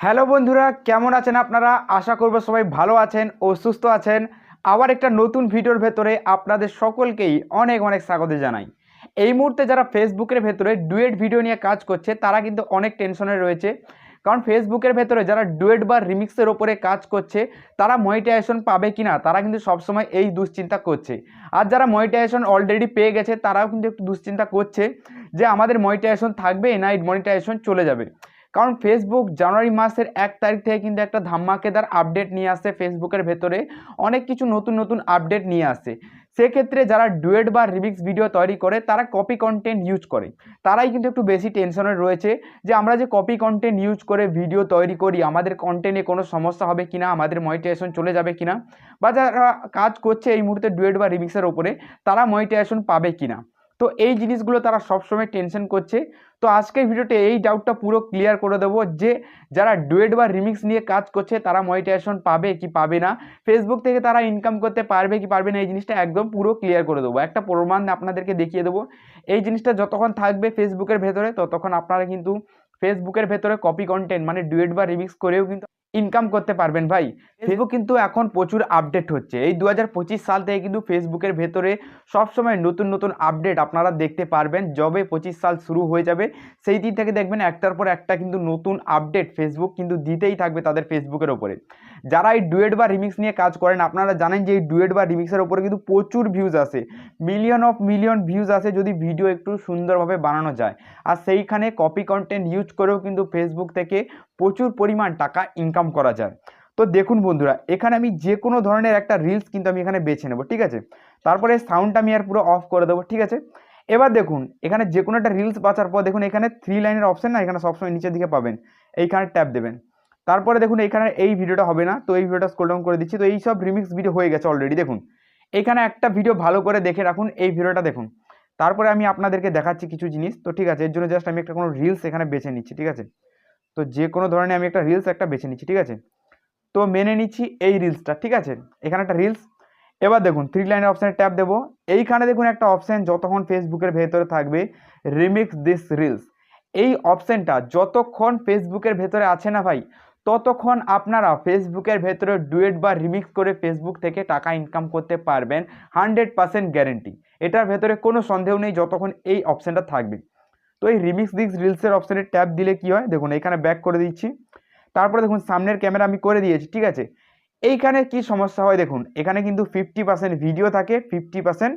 Hello বন্ধুরা, কেমন আছেন আপনারা? আশা করব সবাই ভালো আছেন ও সুস্থ আছেন। আবার একটা নতুন ভিডিওর ভেতরে আপনাদের সকলকেই অনেক অনেক স্বাগত জানাই। এই মুহূর্তে যারা ফেসবুকের ভেতরে ডুয়েট ভিডিও নিয়ে কাজ করছে, তারা কিন্তু অনেক টেনশনে রয়েছে। কারণ ফেসবুকের ভেতরে যারা ডুয়েট বা রিমিক্সের ওপরে কাজ করছে, তারা মনিটাইজেশন পাবে কি না তারা কিন্তু সবসময় এই দুশ্চিন্তা করছে। আর যারা মনিটাইজেশন অলরেডি পেয়ে গেছে, তারাও কিন্তু একটু দুশ্চিন্তা করছে যে আমাদের মনিটাইজেশন থাকবে, না মনিটাইজেশন চলে যাবে। কারণ ফেসবুক জানুয়ারি মাসের এক তারিখ থেকে কিন্তু একটা ধামাকেদার আপডেট নিয়ে আসে ফেসবুকের ভেতরে। অনেক কিছু নতুন নতুন আপডেট নিয়ে আসে। সেক্ষেত্রে যারা ডুয়েট বা রিমিক্স ভিডিও তৈরি করে, তারা কপি কন্টেন্ট ইউজ করে। তারাই কিন্তু একটু বেশি টেনশনে রয়েছে যে, আমরা যে কপি কন্টেন্ট ইউজ করে ভিডিও তৈরি করি, আমাদের কন্টেন্টে কোনো সমস্যা হবে কিনা, আমাদের মনিটাইজেশন চলে যাবে কিনা, বা যারা কাজ করছে এই মুহূর্তে ডুয়েট বা রিমিক্সের ওপরে তারা মনিটাইজেশন পাবে কিনা। তো এই জিনিসগুলো তারা সবসময় টেনশন করছে। তো আজকের ভিডিওতে এই ডাউটটা পুরো ক্লিয়ার করে দেবো যে, যারা ডুয়েট বা রিমিক্স নিয়ে কাজ করছে, তারা মনিটাইজেশন পাবে কি পাবে না? ফেসবুক থেকে তারা ইনকাম করতে পারবে কি পারবে না, এই জিনিসটা একদম পুরো ক্লিয়ার করে দেবো। একটা প্রমাণ আপনাদেরকে দেখিয়ে দেবো। এই জিনিসটা যতক্ষণ থাকবে ফেসবুকের ভেতরে, ততক্ষণ আপনারা কিন্তু ফেসবুকের ভেতরে কপি কন্টেন্ট মানে ডুয়েট বা রিমিক্স করেও কিন্তু ইনকাম করতে পারবেন ভাই। ফেসবুক কিন্তু এখন প্রচুর আপডেট হচ্ছে। এই দু হাজার পঁচিশ সাল থেকে কিন্তু ফেসবুকের ভেতরে সবসময় নতুন নতুন আপডেট আপনারা দেখতে পারবেন। যবে পঁচিশ সাল শুরু হয়ে যাবে, সেই দিন থেকে দেখবেন একটার পর একটা কিন্তু নতুন আপডেট ফেসবুক কিন্তু দিতেই থাকবে তাদের ফেসবুকের ওপরে। যারা এই ডুয়েট বা রিমিক্স নিয়ে কাজ করেন, আপনারা জানেন যে এই ডুয়েট বা রিমিক্সের ওপরে কিন্তু প্রচুর ভিউজ আসে। মিলিয়ন অফ মিলিয়ন ভিউজ আসে যদি ভিডিও একটু সুন্দরভাবে বানানো যায়। আর সেইখানে কপি কন্টেন্ট ইউজ করেও কিন্তু ফেসবুক থেকে প্রচুর পরিমাণ টাকা ইনকাম করা যায়। তো দেখুন বন্ধুরা, এখানে আমি যে কোনো ধরনের একটা রিলস কিন্তু আমি এখানে বেছে নেব, ঠিক আছে? তারপরে সাউন্ডটা আমি আর পুরো অফ করে দেবো, ঠিক আছে? এবার দেখুন, এখানে যে কোনো একটা রিলস বাঁচার পর দেখুন, এখানে থ্রি লাইনের অপশন না, এখানে সবসময় নিচের দিকে পাবেন। এইখানে ট্যাপ দেবেন। তারপরে দেখুন এইখানে এই ভিডিওটা হবে না, তো এই ভিডিওটা স্ক্রল ডাউন করে দিচ্ছি। তো এই সব রিমিক্স ভিডিও হয়ে গেছে অলরেডি দেখুন। এখানে একটা ভিডিও ভালো করে দেখে রাখুন, এই ভিডিওটা দেখুন। তারপরে আমি আপনাদেরকে দেখাচ্ছি কিছু জিনিস, তো ঠিক আছে? এর জন্য জাস্ট আমি একটা কোনো রিলস এখানে বেছে নিচ্ছি, ঠিক আছে? তো যে কোনো ধরনের আমি একটা রিলস একটা বেছে নিচ্ছি, ঠিক আছে? তো মেনে নিচ্ছি এই রিলসটা ঠিক আছে? এখানে একটা রিলস এবার দেখুন থ্রি লাইনের অপশানে ট্যাপ দেবো। এইখানে দেখুন একটা অপশান যতক্ষণ ফেসবুকের ভেতরে থাকবে রিমিক্স দিস রিলস এই অপশানটা যতক্ষণ ফেসবুকের ভেতরে আছে না ভাই, ততক্ষণ আপনারা ফেসবুকের ভেতরে ডুয়েট বা রিমিক্স করে ফেসবুক থেকে টাকা ইনকাম করতে পারবেন। হান্ড্রেড পার্সেন্ট গ্যারেন্টি এটার ভেতরে কোনো সন্দেহ নেই, যতক্ষণ এই অপশানটা থাকবে। তো এই রিমিক্স দিস রিলসের অপশানে ট্যাপ দিলে কি হয়? দেখুন, এখানে ব্যাক করে দিচ্ছি। তারপরে দেখুন, সামনের ক্যামেরা আমি করে দিয়েছি, ঠিক আছে? এইখানে কি সমস্যা হয়? দেখুন, এখানে কিন্তু ফিফটি পার্সেন্ট ভিডিও থাকে ফিফটি পার্সেন্ট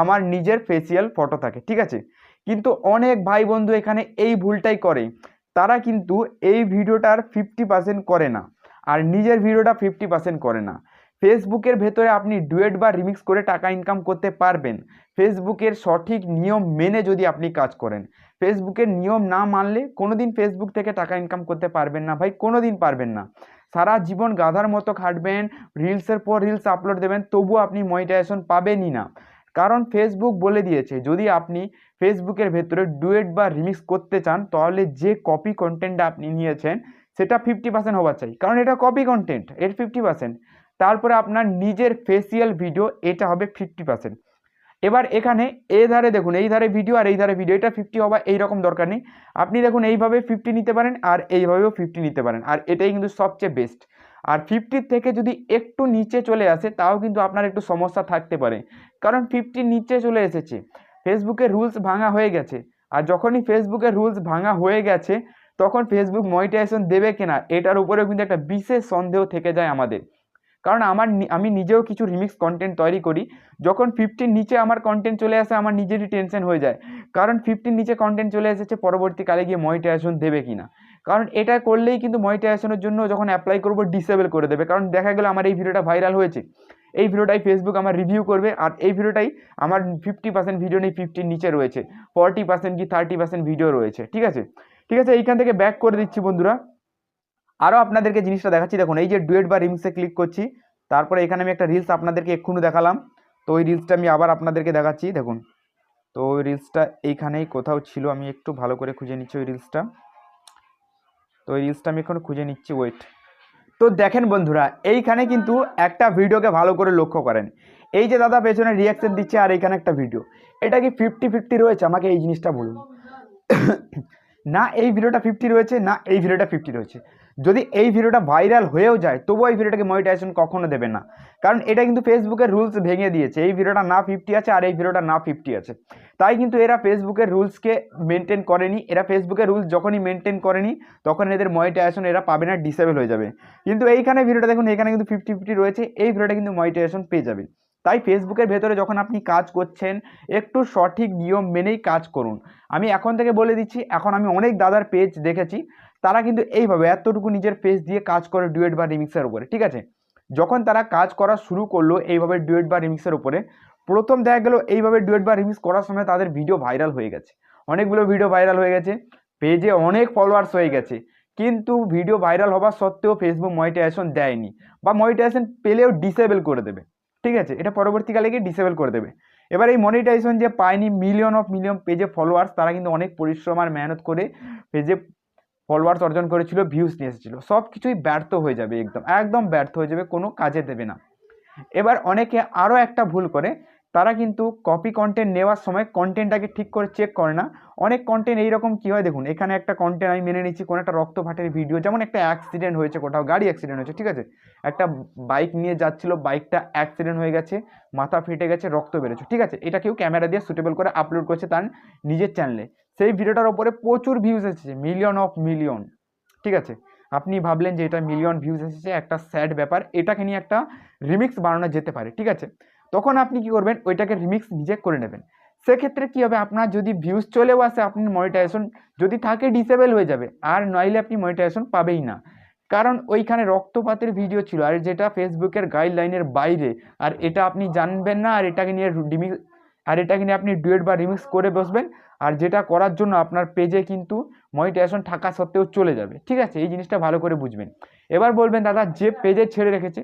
আমার নিজের ফেসিয়াল ফটো থাকে, ঠিক আছে? কিন্তু অনেক ভাই বন্ধু এখানে এই ভুলটাই করে। তারা কিন্তু এই ভিডিওটার ফিফটি পার্সেন্ট করে না, আর নিজের ভিডিওটা ফিফটি পার্সেন্ট করে না। ফেসবুকের ভেতরে আপনি ডুয়েট বা রিমিক্স করে টাকা ইনকাম করতে পারবেন। ফেসবুকের সঠিক নিয়ম মেনে যদি আপনি কাজ করেন। ফেসবুকের নিয়ম না মানলে কোনো দিন ফেসবুক থেকে টাকা ইনকাম করতে পারবেন না। ভাই কোনো দিন পারবেন না। সারা জীবন গাধার মতো খাটবেন রিলসের পর রিলস আপলোড দেবেন, তবুও আপনি মনিটাইজেশন পাবেনই না। কারণ ফেসবুক বলে দিয়েছে, যদি আপনি ফেসবুকের ভেতরে ডুয়েট বা রিমিক্স করতে চান, তাহলে যে কপি কন্টেন্টটা আপনি নিয়েছেন, সেটা ফিফটি পার্সেন্ট হওয়া চাই। কারণ এটা কপি কন্টেন্ট এর ফিফটি পার্সেন্ট তারপরে আপনার নিজের ফেসিয়াল ভিডিও এটা হবে ফিফটি পার্সেন্ট এবার এখানে এ ধারে দেখুন, এই ধারে ভিডিও আর এই ধারে ভিডিও এটা ফিফটি হওয়া এইরকম দরকার নেই। আপনি দেখুন, এইভাবে ফিফটি নিতে পারেন আর এইভাবেও ফিফটি নিতে পারেন আর এটাই কিন্তু সবচেয়ে বেস্ট আর ফিফটির থেকে যদি একটু নিচে চলে আসে, তাও কিন্তু আপনার একটু সমস্যা থাকতে পারে। কারণ ফিফটির নিচে চলে এসেছে। ফেসবুকের রুলস ভাঙা হয়ে গেছে। আর যখনই ফেসবুকের রুলস ভাঙা হয়ে গেছে, তখন ফেসবুক মনিটাইজেশন দেবে কিনা, এটার উপরেও কিন্তু একটা বিশেষ সন্দেহ থেকে যায় আমাদের। কারণ আমার আমি নিজেও কিছু রিমিক্স কন্টেন্ট তৈরি করি। যখন ফিফটির নিচে আমার কন্টেন্ট চলে আসে, আমার নিজেরই টেনশন হয়ে যায়। কারণ ফিফটির নিচে কন্টেন্ট চলে এসেছে, পরবর্তীকালে গিয়ে মনিটাইজেশন দেবে কি না কারণ এটা করলেই কিন্তু মনিটাইজেশনের জন্য যখন অ্যাপ্লাই করব ডিসেবল করে দেবে। কারণ দেখা গেলো আমার এই ভিডিওটা ভাইরাল হয়েছে। এই ভিডিওটাই ফেসবুক আমার রিভিউ করবে, আর এই ভিডিওটাই আমার ফিফটি পার্সেন্ট ভিডিও নেই ফিফটির নিচে রয়েছে। ফর্টি পার্সেন্ট কি থার্টি পার্সেন্ট ভিডিও রয়েছে। ঠিক আছে? ঠিক আছে, এইখান থেকে ব্যাক করে দিচ্ছি বন্ধুরা। আরও আপনাদেরকে জিনিসটা দেখাচ্ছি। দেখুন, এই যে ডুয়েট বা রিমিক্সে ক্লিক করছি, তারপরে এখানে আমি একটা রিলস আপনাদেরকে এক্ষুনি দেখালাম। তো ওই রিলসটা আমি আবার আপনাদেরকে দেখাচ্ছি, দেখুন। তো ওই রিলসটা এইখানেই কোথাও ছিল, আমি একটু ভালো করে খুঁজে নিচ্ছি ওই রিলসটা তো ওই রিলসটা আমি এখন খুঁজে নিচ্ছি ওয়েট তো দেখেন বন্ধুরা, এইখানে কিন্তু একটা ভিডিওকে ভালো করে লক্ষ্য করেন। এই যে দাদা পেছনে রিয়াকশন দিচ্ছে আর এইখানে একটা ভিডিও এটা কি ফিফটি ফিফটি রয়েছে? আমাকে এই জিনিসটা বলুন। না, এই ভিডিওটা ফিফটি রয়েছে, না, এই ভিডিওটা ফিফটি রয়েছে। যদি এই ভিডিওটা ভাইরাল হয়েও যায়, তবুও এই ভিডিওটাকে মনিটাইজেশন কখনো দেবে না। কারণ এটা কিন্তু ফেসবুকের রুলস ভেঙে দিয়েছে। এই ভিডিওটা না ফিফটি আছে আর এই ভিডিওটা না ফিফটি আছে। তাই কিন্তু এরা ফেসবুকের রুলসকে মেনটেন করেনি। এরা ফেসবুকের রুলস যখনই মেনটেন করেনি, তখন এদের মনিটাইজেশন এরা পাবে না ডিসেবল হয়ে যাবে। কিন্তু এইখানে ভিডিওটা দেখুন, এখানে কিন্তু ফিফটি ফিফটি রয়েছে। এই ভিডিওটা কিন্তু মনিটাইজেশন পেয়ে যাবে। তাই ফেসবুকের ভেতরে যখন আপনি কাজ করছেন, একটু সঠিক নিয়ম মেনেই কাজ করুন। আমি এখন থেকে বলে দিচ্ছি, এখন আমি অনেক দাদার পেজ দেখেছি, তারা কিন্তু এইভাবে এতটুকু নিজের পেজ দিয়ে কাজ করে ডুয়েট বা রিমিক্সের উপরে, ঠিক আছে? যখন তারা কাজ করা শুরু করল এইভাবে ডুয়েট বা রিমিক্সের উপরে, প্রথম দেখা গেলো এইভাবে ডুয়েট বা রিমিক্স করার সময় তাদের ভিডিও ভাইরাল হয়ে গেছে। অনেকগুলো ভিডিও ভাইরাল হয়ে গেছে পেজে অনেক ফলোয়ার্স হয়ে গেছে, কিন্তু ভিডিও ভাইরাল হওয়ার সত্ত্বেও ফেসবুক মনিটাইজেশন দেয়নি, বা মনিটাইজেশন পেলেও ডিসেবল করে দেবে। ঠিক আছে? এটা পরবর্তীকালে গিয়ে ডিসেবল করে দেবে। এবার এই মনিটাইজেশন যে পায়নি মিলিয়ন অফ মিলিয়ন পেজে ফলোয়ার্স তারা কিন্তু অনেক পরিশ্রম আর মেহনত করে পেজে ফলোয়ার্স অর্জন করেছিল ভিউস নিয়ে এসেছিল। সব কিছুই ব্যর্থ হয়ে যাবে একদম। একদম ব্যর্থ হয়ে যাবে, কোনো কাজে দেবে না। এবার অনেকে আরও একটা ভুল করে তারা কিন্তু কপি কন্টেন্ট নেওয়ার সময় কন্টেন্টটাকে ঠিক করে চেক করে না। অনেক কন্টেন্ট এইরকম কী হয় দেখুন, এখানে একটা কন্টেন্ট আমি মেনে নিচ্ছি, কোনো একটা রক্তপাতের ভিডিও যেমন একটা অ্যাক্সিডেন্ট হয়েছে কোথাও, গাড়ি অ্যাক্সিডেন্ট হয়েছে, ঠিক আছে? একটা বাইক নিয়ে যাচ্ছিল বাইকটা অ্যাক্সিডেন্ট হয়ে গেছে, মাথা ফেটে গেছে, রক্ত বেরোচ্ছে, ঠিক আছে? এটা কেউ ক্যামেরা দিয়ে সুটেবল করে আপলোড করছে তার নিজের চ্যানেলে সেই ভিডিওটার ওপরে প্রচুর ভিউজ এসেছে মিলিয়ন অফ মিলিয়ন ঠিক আছে? আপনি ভাবলেন যে এটা মিলিয়ন ভিউজ এসেছে, একটা স্যাড ব্যাপার, এটাকে নিয়ে একটা রিমিক্স বানানো যেতে পারে, ঠিক আছে? তখন আপনি কি করবেন? ওইটাকে রিমিক্স নিজে করে নেবেন। সেক্ষেত্রে কী হবে? আপনার যদি ভিউজ চলেও আসে আপনি মনিটাইজেশন যদি থাকে ডিসেবল হয়ে যাবে। আর নইলে আপনি মনিটাইজেশন পাবেই না। কারণ ওইখানে রক্তপাতের ভিডিও ছিল, আর যেটা ফেসবুকের গাইডলাইনের বাইরে। আর এটা আপনি জানবেন না, আর এটাকে নিয়ে রিমিক্স আর এটাকে নিয়ে আপনি ডুয়েট বা রিমিক্স করে বসবেন। আর যেটা করার জন্য আপনার পেজে কিন্তু মনিটাইজেশন থাকা সত্ত্বেও চলে যাবে। ঠিক আছে? এই জিনিসটা ভালো করে বুঝবেন। এবার বলবেন, দাদা, যে পেজে ছেড়ে রেখেছে,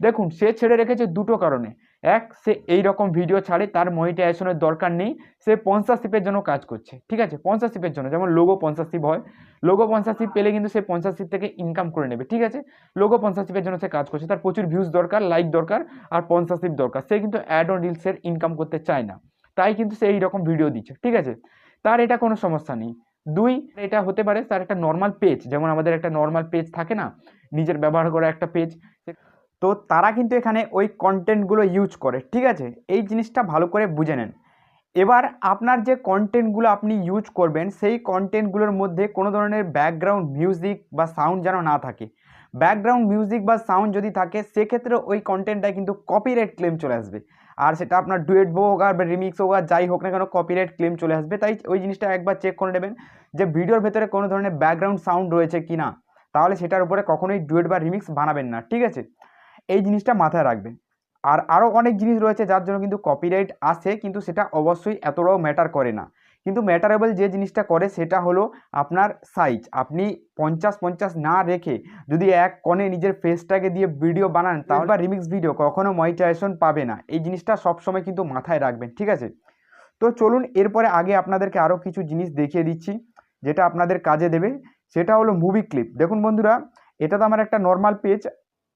দেখুন, সে ছেড়ে রেখেছে দুটো কারণে। এক, সে এই রকম ভিডিও ছাড়ে, তার মনিটাইজেশনের দরকার নেই, সে স্পন্সারশিপের জন্য কাজ করছে, ঠিক আছে? স্পন্সারশিপের জন্য, যেমন লোগো স্পন্সারশিপ হয় লোগো স্পন্সারশিপ পেলে কিন্তু সে স্পন্সারশিপ থেকে ইনকাম করে নেবে, ঠিক আছে? লোগো স্পন্সারশিপের জন্য সে কাজ করছে, তার প্রচুর ভিউজ দরকার লাইক দরকার, আর স্পন্সারশিপ দরকার, সে কিন্তু অ্যাড অন রিলসের ইনকাম করতে চায় না, তাই কিন্তু সে এই রকম ভিডিও দিচ্ছে, ঠিক আছে? তার এটা কোনো সমস্যা নেই। দুই, এটা হতে পারে তার একটা নর্মাল পেজ যেমন আমাদের একটা নর্মাল পেজ থাকে না, নিজের ব্যবহার করা একটা পেজ তো তারা কিন্তু এখানে ওই কন্টেন্টগুলো ইউজ করে, ঠিক আছে? এই জিনিসটা ভালো করে বুঝে নেন। এবার আপনার যে কন্টেন্টগুলো আপনি ইউজ করবেন, সেই কন্টেন্টগুলোর মধ্যে কোনো ধরনের ব্যাকগ্রাউন্ড মিউজিক বা সাউন্ড যেন না থাকে। ব্যাকগ্রাউন্ড মিউজিক বা সাউন্ড যদি থাকে, সেক্ষেত্রে ওই কন্টেন্টটায় কিন্তু কপিরাইট ক্লেম চলে আসবে। আর সেটা আপনার ডুয়েট বো হোক আর রিমিক্স হোক আর যাই হোক না কেন কপিরাইট ক্লেম চলে আসবে। তাই ওই জিনিসটা একবার চেক করে নেবেন যে ভিডিওর ভেতরে কোনো ধরনের ব্যাকগ্রাউন্ড সাউন্ড রয়েছে কি না তাহলে সেটার উপরে কখনোই ডুয়েট বা রিমিক্স বানাবেন না, ঠিক আছে? এই জিনিসটা মাথায় রাখবেন। আর আরও অনেক জিনিস রয়েছে যার জন্য কিন্তু কপিরাইট আসে কিন্তু সেটা অবশ্যই এতটাও ম্যাটার করে না। কিন্তু ম্যাটারেবল যে জিনিসটা করে সেটা হলো আপনার সাইজ আপনি পঞ্চাশ পঞ্চাশ না রেখে যদি এক কনে নিজের ফেসটাকে দিয়ে ভিডিও বানান, তাহলে বা রিমিক্স ভিডিও কখনো মনিটাইজেশন পাবে না। এই জিনিসটা সবসময় কিন্তু মাথায় রাখবেন, ঠিক আছে? তো চলুন এরপরে আগে আপনাদেরকে আরও কিছু জিনিস দেখিয়ে দিচ্ছি, যেটা আপনাদের কাজে দেবে। সেটা হলো মুভি ক্লিপ দেখুন বন্ধুরা, এটা তো আমার একটা নর্মাল পেজ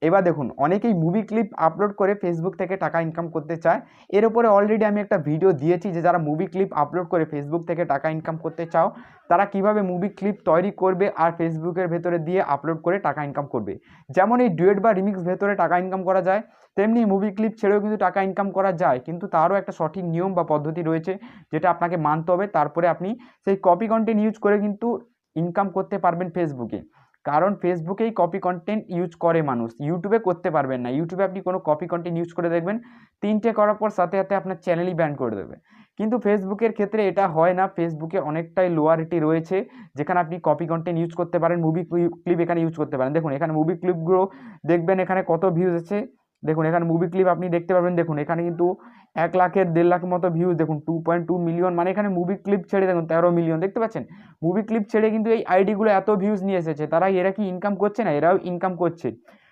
এবার দেখুন, অনেকেই মুভি ক্লিপ আপলোড করে ফেসবুক থেকে টাকা ইনকাম করতে চায়। এর উপরে অলরেডি আমি একটা ভিডিও দিয়েছি যে যারা মুভি ক্লিপ আপলোড করে ফেসবুক থেকে টাকা ইনকাম করতে চাও, তারা কীভাবে মুভি ক্লিপ তৈরি করবে আর ফেসবুকের ভেতরে দিয়ে আপলোড করে টাকা ইনকাম করবে। যেমন এই ডুয়েট বা রিমিক্স ভেতরে টাকা ইনকাম করা যায়, তেমনি মুভি ক্লিপ ছেড়েও কিন্তু টাকা ইনকাম করা যায়, কিন্তু তারও একটা সঠিক নিয়ম বা পদ্ধতি রয়েছে যেটা আপনাকে মানতে হবে। তারপরে আপনি সেই কপি কন্টেন্ট ইউজ করে কিন্তু ইনকাম করতে পারবেন ফেসবুকে কারণ ফেসবুকেই কপি কন্টেন্ট ইউজ করে মানুষ। ইউটিউবে করতে পারবেন না। ইউটিউবে আপনি কোনো কপি কন্টেন্ট ইউজ করে দেখবেন, তিনটে করার পর সাথে সাথে আপনার চ্যানেলই ব্যান করে দেবে। কিন্তু ফেসবুকের ক্ষেত্রে এটা হয় না। ফেসবুকে অনেকটাই লোয়ারিটি রয়েছে, যেখানে আপনি কপি কন্টেন্ট ইউজ করতে পারেন মুভি ক্লিপ এখানে ইউজ করতে পারেন। দেখুন, এখানে মুভি ক্লিপগুলো দেখবেন, এখানে কত ভিউজ আছে। দেখুন, এখানে মুভি ক্লিপ আপনি দেখতে পাবেন দেখুন, এখানে কিন্তু এক লাখের দেড় লাখ মতো ভিউজ দেখুন টু পয়েন্ট টু মিলিয়ন মানে এখানে মুভি ক্লিপ ছেড়ে দেখুন, তেরো মিলিয়ন দেখতে পাচ্ছেন? মুভি ক্লিপ ছেড়ে কিন্তু এই আইডিগুলো এত ভিউজ নিয়ে এসেছে, তারা এরা কি ইনকাম করছে না? এরাও ইনকাম করছে।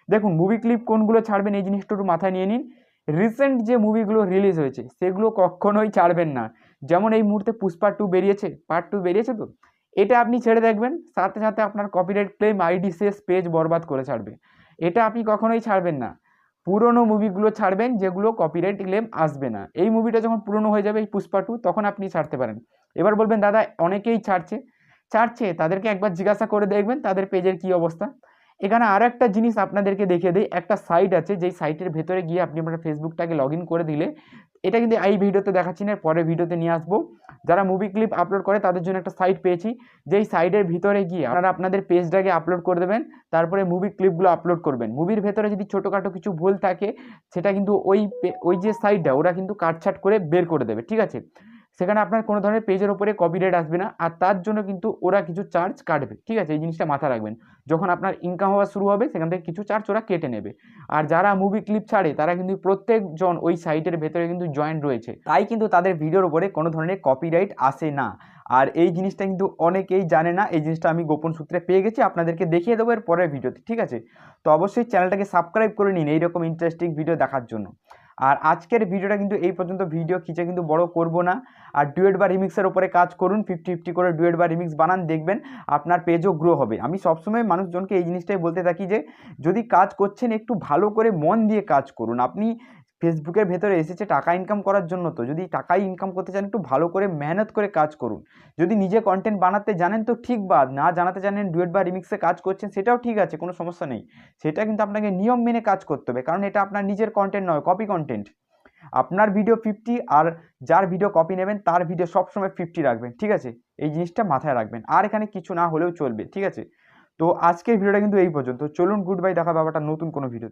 দেখুন মুভি ক্লিপ কোনগুলো ছাড়বেন, এই জিনিসটা একটু মাথায় নিয়ে নিন। রিসেন্ট যে মুভিগুলো রিলিজ হয়েছে, সেগুলো কখনোই ছাড়বেন না। যেমন এই মুহূর্তে পুষ্পা টু বেরিয়েছে পার্ট টু বেরিয়েছে তো? এটা আপনি ছেড়ে দেখবেন, সাথে সাথে আপনার কপিরাইট ক্লেম আইডি শেষ পেজ বরবাদ করে ছাড়বে। এটা আপনি কখনোই ছাড়বেন না। পুরনো মুভিগুলো ছাড়বেন যেগুলো কপিরাইট ক্লেম আসবে না। এই মুভিটা যখন পুরনো হয়ে যাবে, এই পুষ্পা টু তখন আপনি ছাড়তে পারেন। এবার বলবেন, দাদা, অনেকেই ছাড়ছে। ছাড়ছে, তাদেরকে একবার জিজ্ঞাসা করে দেখবেন তাদের পেজের কি অবস্থা। এখানে আর একটা জিনিস আপনাদেরকে দেখিয়ে দিই, একটা সাইট আছে, যেই সাইটের ভেতরে গিয়ে আপনি আপনার ফেসবুকটাকে লগ করে দিলে, এটা কিন্তু এই ভিডিওতে দেখাচ্ছি না পরের ভিডিওতে নিয়ে আসব। যারা মুভি ক্লিপ আপলোড করে তাদের জন্য একটা সাইট পেয়েছি। যেই সাইটের ভিতরে গিয়ে আপনারা আপনাদের পেজটাকে আপলোড করে দেবেন, তারপরে মুভি ক্লিপগুলো আপলোড করবেন। মুভির ভেতরে যদি ছোটোখাটো কিছু ভুল থাকে, সেটা কিন্তু ওই ওই যে সাইটটা ওরা কিন্তু কাটছাট করে বের করে দেবে, ঠিক আছে? সেখানে আপনার কোনো ধরনের পেজের উপরে কপিরাইট আসবে না, আর তার জন্য কিন্তু ওরা কিছু চার্জ কাটবে। ঠিক আছে? এই জিনিসটা মাথায় রাখবেন। যখন আপনার ইনকাম হওয়া শুরু হবে, সেখান থেকে কিছু চার্জ ওরা কেটে নেবে। আর যারা মুভি ক্লিপ ছাড়ে, তারা কিন্তু প্রত্যেকজন ওই সাইটের ভেতরে কিন্তু জয়েন্ট রয়েছে। তাই কিন্তু তাদের ভিডিওর উপরে কোনো ধরনের কপিরাইট আসে না। আর এই জিনিসটা কিন্তু অনেকেই জানে না। এই জিনিসটা আমি গোপন সূত্রে পেয়ে গেছি, আপনাদেরকে দেখিয়ে দেবো এর পরের ভিডিওতে ঠিক আছে? তো অবশ্যই চ্যানেলটাকে সাবস্ক্রাইব করে নিন, এইরকম ইন্টারেস্টিং ভিডিও দেখার জন্য। আর আজকের ভিডিওটা কিন্তু এই পর্যন্ত। ভিডিও খিচে কিন্তু বড় করব না। আর ডুয়েট বা রিমিক্সের উপরে কাজ করুন ফিফটি ফিফটি করে ডুয়েট বা রিমিক্স বানান, দেখবেন আপনার পেজও গ্রো হবে। আমি সবসময় মানুষজনকে এই জিনিসটাই বলতে থাকি যে, যদি কাজ করছেন একটু ভালো করে মন দিয়ে কাজ করুন। আপনি ফেসবুকের ভেতরে এসেছে টাকা ইনকাম করার জন্য তো। যদি টাকাই ইনকাম করতে চান, একটু ভালো করে মেহনত করে কাজ করুন। যদি নিজে কন্টেন্ট বানাতে জানেন তো ঠিক, বা না জানাতে জানেন, ডুয়েট বা রিমিক্সে কাজ করছেন, সেটাও ঠিক আছে, কোনো সমস্যা নেই। সেটা কিন্তু আপনাকে নিয়ম মেনে কাজ করতে হবে, কারণ এটা আপনার নিজের কন্টেন্ট নয় কপি কন্টেন্ট আপনার ভিডিও ফিফটি আর যার ভিডিও কপি নেবেন, তার ভিডিও সবসময় ফিফটি রাখবেন, ঠিক আছে? এই জিনিসটা মাথায় রাখবেন। আর এখানে কিছু না হলেও চলবে, ঠিক আছে? তো আজকের ভিডিওটা কিন্তু এই পর্যন্ত। চলুন গুড বাই দেখা ব্যাপারটা নতুন কোনো ভিডিও